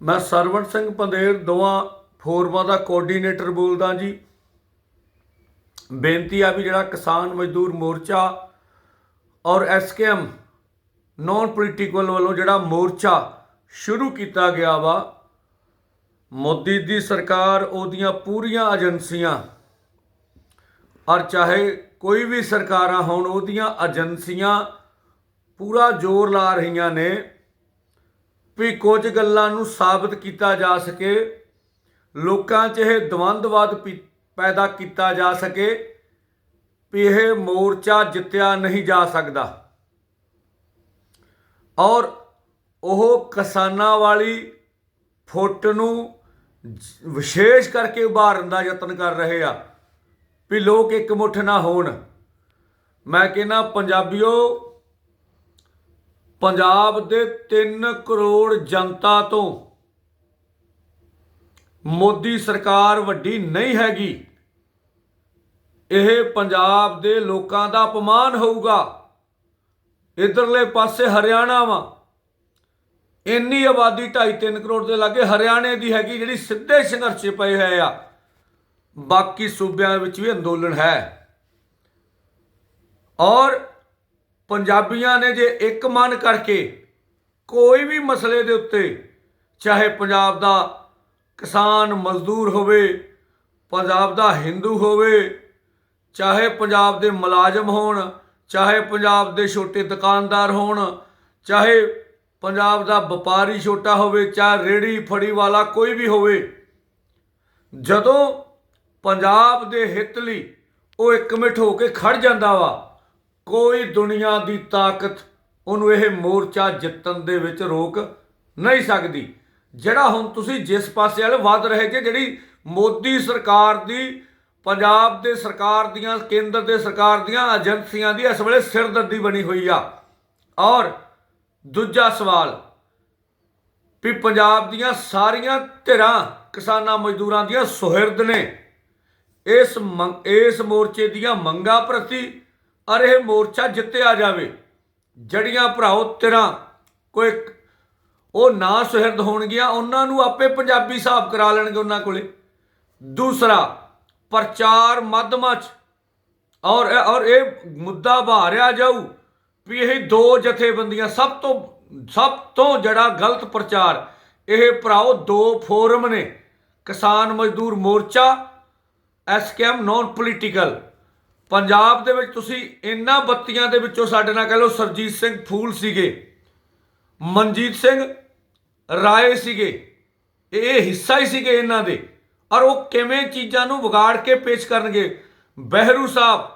ਮੈਂ ਸਰਵਣ ਸਿੰਘ ਪੰਦੇਰ, ਦੋਵਾਂ ਫੋਰਮਾਂ ਦਾ ਕੋਆਰਡੀਨੇਟਰ ਬੋਲਦਾ ਜੀ। ਬੇਨਤੀ ਆ ਵੀ ਜਿਹੜਾ ਕਿਸਾਨ ਮਜ਼ਦੂਰ ਮੋਰਚਾ ਔਰ ਐਸਕੇਐਮ ਨਾਨ ਪੋਲੀਟੀਕਲ ਵੱਲੋਂ ਜਿਹੜਾ ਮੋਰਚਾ ਸ਼ੁਰੂ ਕੀਤਾ ਗਿਆ ਵਾ, ਮੋਦੀ ਦੀ ਸਰਕਾਰ ਉਹਦੀਆਂ ਪੂਰੀਆਂ ਏਜੰਸੀਆਂ ਔਰ ਚਾਹੇ ਕੋਈ ਵੀ ਸਰਕਾਰਾਂ ਹੋਣ, ਉਹਦੀਆਂ ਏਜੰਸੀਆਂ ਪੂਰਾ ਜ਼ੋਰ ਲਾ ਰਹੀਆਂ ਨੇ। ਵੀ ਕੁਝ ਗੱਲਾਂ ਨੂੰ ਸਾਬਤ ਕੀਤਾ ਜਾ ਸਕੇ, ਲੋਕਾਂ 'ਚ ਇਹ ਦਵੰਦਵਾਦ ਪੀ- ਪੈਦਾ ਕੀਤਾ ਜਾ ਸਕੇ ਵੀ ਇਹ ਮੋਰਚਾ ਜਿੱਤਿਆ ਨਹੀਂ ਜਾ ਸਕਦਾ। ਔਰ ਉਹ ਕਿਸਾਨਾਂ ਵਾਲੀ ਫੁੱਟ ਨੂੰ ਵਿਸ਼ੇਸ਼ ਕਰਕੇ ਉਭਾਰਨ ਦਾ ਯਤਨ ਕਰ ਰਹੇ ਆ ਵੀ ਲੋਕ ਇੱਕ ਮੁੱਠ ਨਾ ਹੋਣ। ਮੈਂ ਕਹਿੰਦਾ, ਪੰਜਾਬੀਓ ਪੰਜਾਬ ਦੇ 3 ਕਰੋੜ ਜਨਤਾ ਤੋਂ ਮੋਦੀ ਸਰਕਾਰ ਵੱਡੀ ਨਹੀਂ ਹੈਗੀ। ਇਹ ਪੰਜਾਬ ਦੇ ਲੋਕਾਂ ਦਾ ਅਪਮਾਨ ਹੋਊਗਾ। ਇਧਰਲੇ ਪਾਸੇ ਹਰਿਆਣਾ ਵਾ। ਇੰਨੀ ਆਬਾਦੀ 2.5-3 ਕਰੋੜ ਦੇ ਲਾਗੇ ਹਰਿਆਣੇ ਦੀ ਹੈਗੀ ਜਿਹੜੀ ਸਿੱਧੇ ਸੰਘਰਸ਼ 'ਚ ਪਏ ਹੋਏ ਆ। ਬਾਕੀ ਸੂਬਿਆਂ ਵਿੱਚ ਵੀ ਅੰਦੋਲਨ ਹੈ। ਔਰ ਪੰਜਾਬੀਆਂ ਨੇ ਜੇ ਇੱਕ ਮਨ ਕਰਕੇ ਕੋਈ ਵੀ ਮਸਲੇ ਦੇ ਉੱਤੇ, ਚਾਹੇ ਪੰਜਾਬ ਦਾ ਕਿਸਾਨ ਮਜ਼ਦੂਰ ਹੋਵੇ, ਪੰਜਾਬ ਦਾ ਹਿੰਦੂ ਹੋਵੇ, ਚਾਹੇ ਪੰਜਾਬ ਦੇ ਮੁਲਾਜ਼ਮ ਹੋਣ, ਚਾਹੇ ਪੰਜਾਬ ਦੇ ਛੋਟੇ ਦੁਕਾਨਦਾਰ ਹੋਣ, ਚਾਹੇ ਪੰਜਾਬ ਦਾ ਵਪਾਰੀ ਛੋਟਾ ਹੋਵੇ, ਚਾਹੇ ਰੇੜੀ ਫੜੀ ਵਾਲਾ ਕੋਈ ਵੀ ਹੋਵੇ, ਜਦੋਂ ਪੰਜਾਬ ਦੇ ਹਿੱਤ ਲਈ ਉਹ ਇੱਕ ਇਕਮਿੱਠ ਹੋ ਕੇ ਖੜ ਜਾਂਦਾ ਵਾ ਕੋਈ ਦੁਨੀਆ ਦੀ ਤਾਕਤ ਉਹਨੂੰ ਇਹ ਮੋਰਚਾ ਜਿੱਤਣ ਦੇ ਵਿੱਚ ਰੋਕ ਨਹੀਂ ਸਕਦੀ। ਜਿਹੜਾ ਹੁਣ ਤੁਸੀਂ ਜਿਸ ਪਾਸੇ ਵਾਲੇ ਵੱਧ ਰਹੇ ਜੇ, ਜਿਹੜੀ ਮੋਦੀ ਸਰਕਾਰ ਦੀ, ਪੰਜਾਬ ਦੇ ਸਰਕਾਰ ਦੀਆਂ, ਕੇਂਦਰ ਦੇ ਸਰਕਾਰ ਦੀਆਂ ਏਜੰਸੀਆਂ ਦੀ ਇਸ ਵੇਲੇ ਸਿਰਦਰਦੀ ਬਣੀ ਹੋਈ ਆ। ਔਰ ਦੂਜਾ ਸਵਾਲ ਵੀ ਪੰਜਾਬ ਦੀਆਂ ਸਾਰੀਆਂ ਧਿਰਾਂ, ਕਿਸਾਨਾਂ ਮਜ਼ਦੂਰਾਂ ਦੀਆਂ ਸੁਹਿਰਦ ਨੇ ਇਸ ਮੰਗ- ਇਸ ਮੋਰਚੇ ਦੀਆਂ ਮੰਗਾਂ ਪ੍ਰਤੀ ਔਰ ਇਹ ਮੋਰਚਾ ਜਿੱਤਿਆ ਜਾਵੇ, ਜੜੀਆਂ ਭਰਾਓ ਤੇਰਾ, ਕੋਈ ਉਹ ਨਾ ਸੁਹਿਰਦ ਹੋਣਗੀਆਂ, ਉਹਨਾਂ ਨੂੰ ਆਪੇ ਪੰਜਾਬੀ ਹਿਸਾਬ ਕਰਾ ਲੈਣਗੇ ਉਹਨਾਂ ਕੋਲੇ। ਦੂਸਰਾ, ਪ੍ਰਚਾਰ ਮਾਧਮਾਂ 'ਚ। ਔਰ ਔਰ ਇਹ ਮੁੱਦਾ ਬਾਹਰਿਆ ਜਾਊ ਵੀ ਇਹ ਦੋ ਜਥੇਬੰਦੀਆਂ, ਸਭ ਤੋਂ ਸਭ ਤੋਂ ਜਿਹੜਾ ਗਲਤ ਪ੍ਰਚਾਰ, ਇਹ ਭਰਾਓ ਦੋ ਫੋਰਮ ਨੇ। ਕਿਸਾਨ ਮਜ਼ਦੂਰ ਮੋਰਚਾ ਐਸਕੇਐਮ ਨਾਨ ਪੋਲੀਟੀਕਲ ਪੰਜਾਬ ਦੇ ਵਿੱਚ ਤੁਸੀਂ ਇਹਨਾਂ ਬੱਤੀਆਂ ਦੇ ਵਿੱਚੋਂ ਸਾਡੇ ਨਾਲ ਕਹ ਲਓ ਸਰਜੀਤ ਸਿੰਘ ਫੂਲ ਸੀਗੇ, ਮਨਜੀਤ ਸਿੰਘ ਰਾਏ ਸੀਗੇ, ਇਹ ਹਿੱਸਾ ਹੀ ਸੀਗੇ ਇਹਨਾਂ ਦੇ। ਔਰ ਉਹ ਕਿਵੇਂ ਚੀਜ਼ਾਂ ਨੂੰ ਵਿਗਾੜ ਕੇ ਪੇਸ਼ ਕਰਨਗੇ, ਬਹਿਰੂ ਸਾਹਿਬ,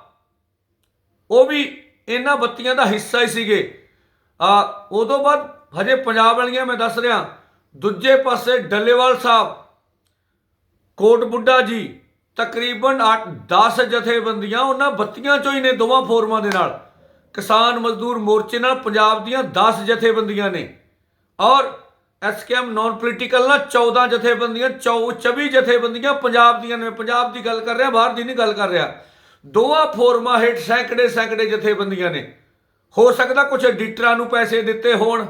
ਉਹ ਵੀ ਇਹਨਾਂ ਬੱਤੀਆਂ ਦਾ ਹਿੱਸਾ ਹੀ ਸੀਗੇ। ਆ, ਉਦੋਂ ਬਾਅਦ ਹਜੇ ਪੰਜਾਬ ਵਾਲੀਆਂ ਮੈਂ ਦੱਸ ਰਿਹਾ, ਦੂਜੇ ਪਾਸੇ ਡੱਲੇਵਾਲ ਸਾਹਿਬ ਕੋਟ ਬੁੱਢਾ ਜੀ ਤਕਰੀਬਨ 8 10 ਜਥੇਬੰਦੀਆਂ ਉਹਨਾਂ ਬੱਤੀਆਂ ਚੋਂ ਹੀ ਨੇ ਦੋਵਾਂ ਫੋਰਮਾਂ ਦੇ ਨਾਲ। ਕਿਸਾਨ ਮਜ਼ਦੂਰ ਮੋਰਚੇ ਨਾਲ ਪੰਜਾਬ ਦੀਆਂ 10 ਜਥੇਬੰਦੀਆਂ ਨੇ। ਔਰ ਐਸਕੇਐਮ ਨਾਨ ਪੋਲੀਟੀਕਲ ਨਾਲ 14 ਜਥੇਬੰਦੀਆਂ 24 ਜਥੇਬੰਦੀਆਂ ਪੰਜਾਬ ਦੀਆਂ ਨੇ। ਪੰਜਾਬ ਦੀ ਗੱਲ ਕਰ ਰਿਹਾ, ਬਾਹਰ ਦੀ ਨਹੀਂ ਗੱਲ ਕਰ ਰਿਹਾ। ਦੋਵਾਂ ਫੋਰਮਾਂ ਹੇਠ ਸੈਂਕੜੇ ਸੈਂਕੜੇ ਜਥੇਬੰਦੀਆਂ ਨੇ। ਹੋ ਸਕਦਾ ਕੁਝ ਐਡੀਟਰਾਂ ਨੂੰ ਪੈਸੇ ਦਿੱਤੇ ਹੋਣ।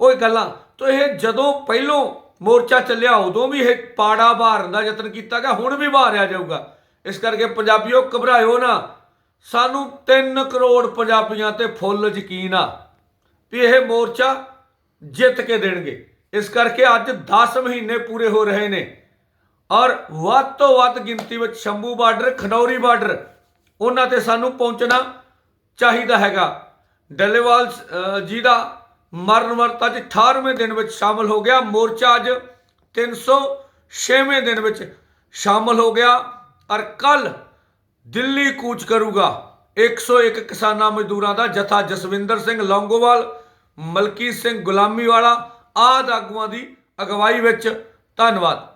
ਉਹ ਗੱਲਾਂ, ਤੋਂ ਇਹ ਜਦੋਂ ਪਹਿਲੋਂ ਮੋਰਚਾ ਚੱਲਿਆ, ਉਦੋਂ ਵੀ ਇਹ ਪਾੜਾ ਬਾਰਨ ਦਾ ਯਤਨ ਕੀਤਾ ਗਿਆ, ਹੁਣ ਵੀ ਬਾਹਰਿਆ ਜਾਊਗਾ। ਇਸ ਕਰਕੇ ਪੰਜਾਬੀਓ ਘਬਰਾਇਓ ਨਾ। ਸਾਨੂੰ 3 ਕਰੋੜ ਪੰਜਾਬੀਆਂ ਤੇ ਫੁੱਲ ਯਕੀਨ ਆ ਵੀ ਇਹ ਮੋਰਚਾ ਜਿੱਤ ਕੇ ਦੇਣਗੇ। ਇਸ ਕਰਕੇ ਅੱਜ 10 ਮਹੀਨੇ ਪੂਰੇ ਹੋ ਰਹੇ ਨੇ। ਔਰ ਵੱਧ ਤੋਂ ਵੱਧ ਗਿਣਤੀ ਵਿੱਚ ਸ਼ੰਭੂ ਬਾਰਡਰ ਖਡੌਰੀ ਬਾਰਡਰ, ਉਹਨਾਂ ਤੇ ਸਾਨੂੰ ਪਹੁੰਚਣਾ ਚਾਹੀਦਾ ਹੈਗਾ। ਡੱਲੇਵਾਲ ਜੀ ਦਾ ਮਰਨ ਵਰਤ ਅੱਜ 18ਵੇਂ ਦਿਨ ਵਿੱਚ ਸ਼ਾਮਲ ਹੋ ਗਿਆ। ਮੋਰਚਾ ਅੱਜ 306ਵੇਂ ਦਿਨ ਵਿੱਚ ਸ਼ਾਮਲ ਹੋ ਗਿਆ ਔਰ ਕੱਲ ਦਿੱਲੀ ਕੂਚ ਕਰੂਗਾ। 101 ਕਿਸਾਨਾਂ ਮਜ਼ਦੂਰਾਂ ਦਾ ਜਥਾ ਜਸਵਿੰਦਰ ਸਿੰਘ ਲੌਂਗੋਵਾਲ ਮਲਕੀ ਸਿੰਘ ਗੁਲਾਮੀ ਵਾਲਾ ਆਦ ਆਗੂਆਂ ਦੀ ਅਗਵਾਈ ਵਿੱਚ ਧੰਨਵਾਦ।